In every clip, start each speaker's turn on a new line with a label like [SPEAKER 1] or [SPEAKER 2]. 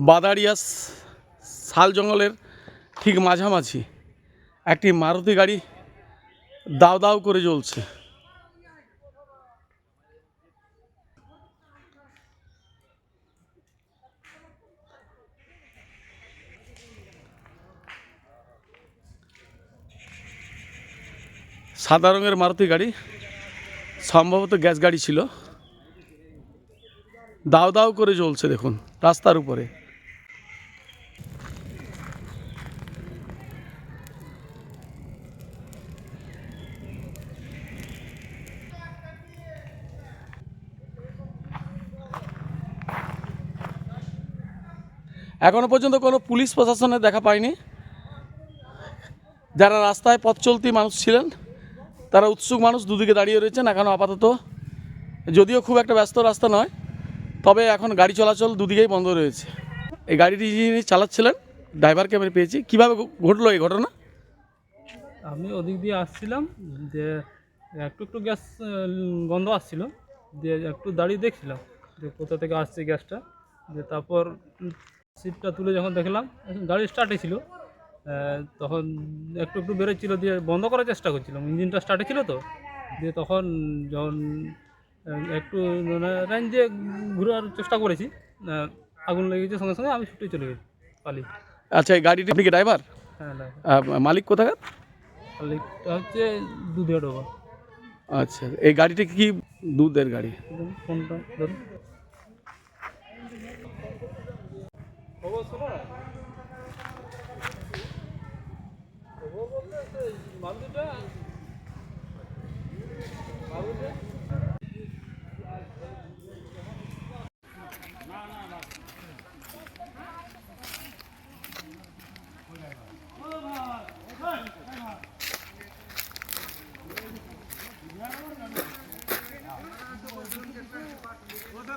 [SPEAKER 1] বাদাড়িয়া স- শাল জঙ্গলের ঠিক মাঝামাঝি একটি মারুতি গাড়ি দাও দাও করে জ্বলছে। সাদা রঙের মারুতি গাড়ি, সম্ভবত গ্যাস গাড়ি ছিল। দাও দাও করে জ্বলছে দেখুন, রাস্তার উপরে। এখনও পর্যন্ত কোনো পুলিশ প্রশাসনের দেখা পাইনি। যারা রাস্তায় পথ চলতি মানুষ ছিলেন, তারা উৎসুক মানুষ, দুদিকে দাঁড়িয়ে রয়েছেন এখনও আপাতত। যদিও খুব একটা ব্যস্ত রাস্তা নয়, তবে এখন গাড়ি চলাচল দুদিকেই বন্ধ রয়েছে। এই গাড়িটি যিনি চালাচ্ছিলেন, ড্রাইভারকে আমি পেয়েছি। কীভাবে ঘটলো এই ঘটনা?
[SPEAKER 2] আমি ওদিক দিয়ে আসছিলাম, যে একটু একটু গ্যাস গন্ধ আসছিল, দিয়ে একটু দাঁড়িয়ে দেখছিলাম, যে কোথা থেকে আসছে গ্যাসটা যে তারপর সিটটা তুলে যখন দেখলাম গাড়ি স্টার্টে ছিল। তখন একটু একটু বেরোচ্ছিল দিয়ে বন্ধ করার চেষ্টা করছিলাম। ইঞ্জিনটা স্টার্টে ছিল তো। দিয়ে তখন যখন একটু মানে রেঞ্জ দিয়ে ঘুরার চেষ্টা করেছি আগুন লেগেছে সঙ্গে সঙ্গে আমি ছুটে চলে গেছি পালি
[SPEAKER 1] আচ্ছা এই গাড়িটি আপনি কি ড্রাইভার
[SPEAKER 2] হ্যাঁ
[SPEAKER 1] মালিক কোথাকার?
[SPEAKER 2] মালিকটা হচ্ছে দুধে ডোবা
[SPEAKER 1] আচ্ছা এই গাড়িটি কি দুধের গাড়ি?
[SPEAKER 2] ফোনটা ধরুন।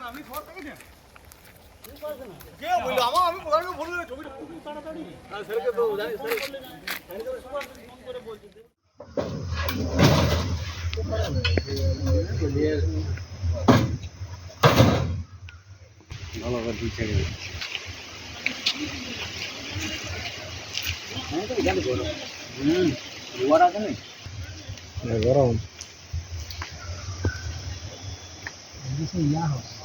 [SPEAKER 3] আমি ঘর ফোন করে কে বললো আমার আমি বলার বললো ছবিটা তাড়াতাড়ি স্যারকে তো জানি স্যার করে বলছি ভালো করে দিচ্ছে গরম গরম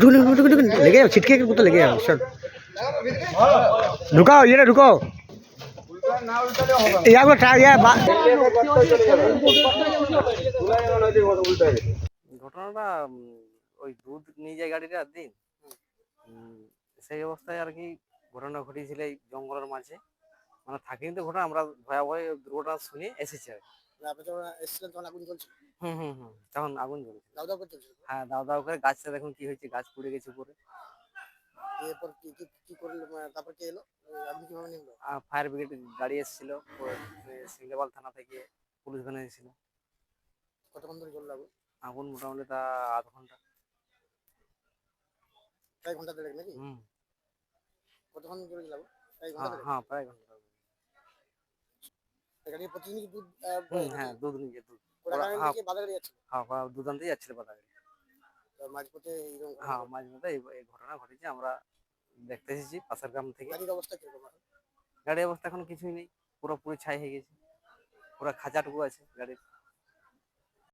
[SPEAKER 3] ঢুকুন ঢুকুন লেগে
[SPEAKER 4] ছিটকে কোথাও লেগে যাও ঢুকাও, ইয়েটা ঢুকাও। ইয়াগুলো ট্রাই ইয়া ঘটনাটা ওই দুধ নিয়ে যায় গাড়িটা দিন। সেই অবস্থায় আর কি ঘটনা ঘটিয়েছিল এই জঙ্গলের মাঝে। মানে থাকিনি তো ঘটনা আমরা ভয়াবহ দুর্ঘটনা শুনে এসেছি আর কি।
[SPEAKER 5] আপনি যখন এসেছিলেন তখন আগুন জ্বলছিল?
[SPEAKER 4] হুম হুম হুম তখন আগুন জ্বলছে
[SPEAKER 5] দাও দাও করে চলছিল
[SPEAKER 4] হ্যাঁ দাও দাও করে গাছটা দেখুন কি হয়েছে গাছ পুড়ে গেছে উপরে।
[SPEAKER 5] এরপর কি কি কি করল তারপর কে এলো? আপনি কীভাবে নিলো
[SPEAKER 4] ফায়ার ব্রিগেড গাড়ি এসেছিল সিংলাবাল থানা থেকে পুলিশ ভ্যান এসেছিল।
[SPEAKER 5] কতক্ষণ ধরে আগুন?
[SPEAKER 4] আগুন মোটামুটি তা আধ ঘণ্টা।
[SPEAKER 5] প্রায় ঘণ্টা দেড়েক নাকি?
[SPEAKER 4] হুম।
[SPEAKER 5] কতক্ষণ ধরে প্রায় ঘণ্টা
[SPEAKER 4] হ্যাঁ হ্যাঁ প্রায় ঘণ্টা।
[SPEAKER 5] গাড়ি প্রতিদিন দুধ
[SPEAKER 4] হ্যাঁ দুধ নিয়ে দুধ।
[SPEAKER 5] বাজার যাচ্ছিল
[SPEAKER 4] হ্যাঁ দুধ যাচ্ছিল
[SPEAKER 5] মাঝপথে
[SPEAKER 4] হ্যাঁ এই ঘটনা ঘটেছে আমরা দেখতে এসেছি পাশের গ্রাম থেকে।
[SPEAKER 5] গাড়ির অবস্থা কীরকম?
[SPEAKER 4] গাড়ির অবস্থা এখন কিছুই নেই পুরো পুরো ছাই হয়ে গেছে। পুরো খাঁচাটুকু আছে গাড়ির।